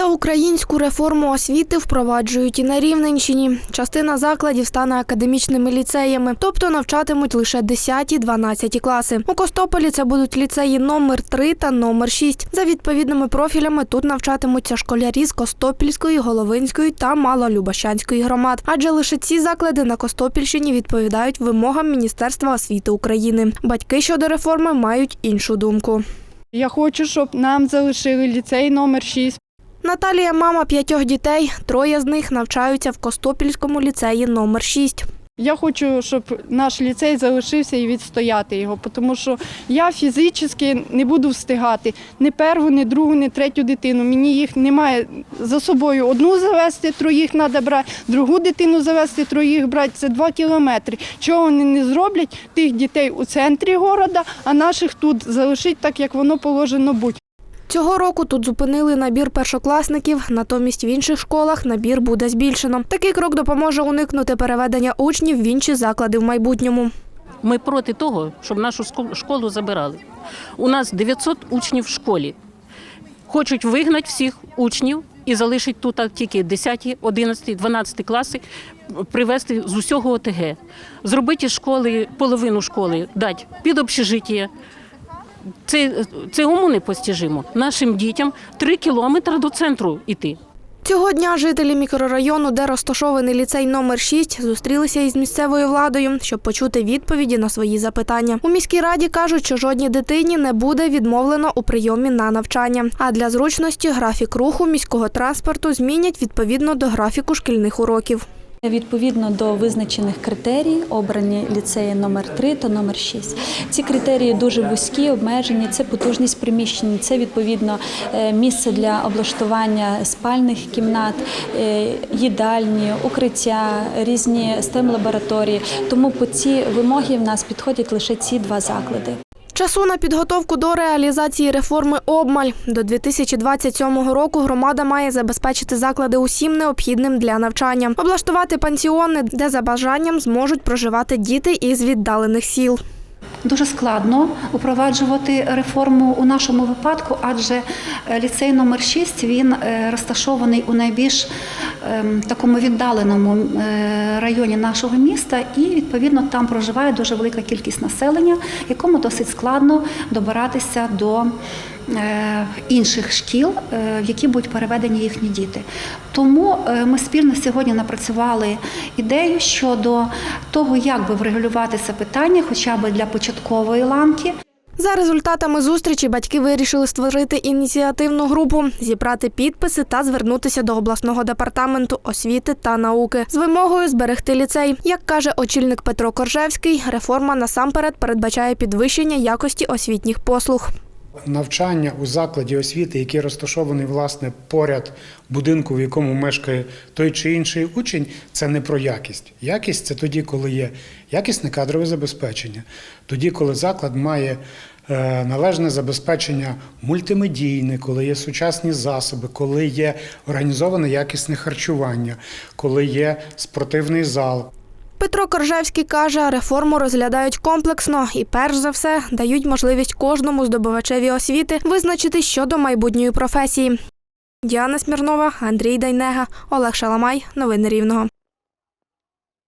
Всеукраїнську реформу освіти впроваджують і на Рівненщині. Частина закладів стане академічними ліцеями, тобто навчатимуть лише 10-12 класи. У Костополі це будуть ліцеї номер 3 та номер 6. За відповідними профілями тут навчатимуться школярі з Костопільської, Головинської та Малолюбощанської громад, адже лише ці заклади на Костопільщині відповідають вимогам Міністерства освіти України. Батьки щодо реформи мають іншу думку. Я хочу, щоб нам залишили ліцей номер 6. Наталія мама п'ятьох дітей. Троє з них навчаються в Костопільському ліцеї номер 6. Я хочу, щоб наш ліцей залишився і відстояти його, тому що я фізично не буду встигати ні перву, ні другу, ні третю дитину. Мені їх немає за собою. Одну завести, троїх треба брати, другу дитину завести, троїх брати. Це два кілометри. Чого вони не зроблять тих дітей у центрі міста, а наших тут залишить так, як воно положено бути. Цього року тут зупинили набір першокласників, натомість в інших школах набір буде збільшено. Такий крок допоможе уникнути переведення учнів в інші заклади в майбутньому. Ми проти того, щоб нашу школу забирали. У нас 900 учнів в школі. Хочуть вигнати всіх учнів і залишити тут тільки 10, 11, 12 класи, привезти з усього ОТГ. Зробити школи половину школи, дати під общежиття. Це, це уму непостижимо. Нашим дітям 3 кілометри до центру йти. Цього дня жителі мікрорайону, де розташований ліцей номер 6, зустрілися із місцевою владою, щоб почути відповіді на свої запитання. У міській раді кажуть, що жодній дитині не буде відмовлено у прийомі на навчання. А для зручності графік руху міського транспорту змінять відповідно до графіку шкільних уроків. Відповідно до визначених критерій обрані ліцеї номер 3 та номер 6. Ці критерії дуже вузькі, обмежені. Це потужність приміщень, це відповідно е, місце для облаштування спальних кімнат, е, їдальні, укриття, різні stem лабораторії. Тому по ці вимоги в нас підходять лише ці два заклади. Часу на підготовку до реалізації реформи обмаль. До 2027 року громада має забезпечити заклади усім необхідним для навчання, облаштувати пансіони, де за бажанням зможуть проживати діти із віддалених сіл. Дуже складно упроваджувати реформу у нашому випадку, адже е, ліцей номер 6 він е, розташований у найбільш ем, такому віддаленому е, районі нашого міста, і відповідно там проживає дуже велика кількість населення, якому досить складно добиратися до інших шкіл, в які будуть переведені їхні діти. Тому ми спільно сьогодні напрацювали ідею щодо того, як би врегулювати це питання, хоча б для початкової ланки. За результатами зустрічі батьки вирішили створити ініціативну групу, зібрати підписи та звернутися до обласного департаменту освіти та науки з вимогою зберегти ліцей. Як каже очільник Петро Коржевський, реформа насамперед передбачає підвищення якості освітніх послуг. Навчання у закладі освіти, який розташований власне поряд будинку, в якому мешкає той чи інший учень, це не про якість. Якість це тоді, коли є якісне кадрове забезпечення, тоді, коли заклад має е, належне забезпечення мультимедійне, коли є сучасні засоби, коли є організоване якісне харчування, коли є спортивний зал. Петро Коржевський каже, реформу розглядають комплексно і, перш за все, дають можливість кожному здобувачеві освіти визначити щодо майбутньої професії. Діана Смірнова, Андрій Дайнега, Олег Шаламай. Новини Рівного.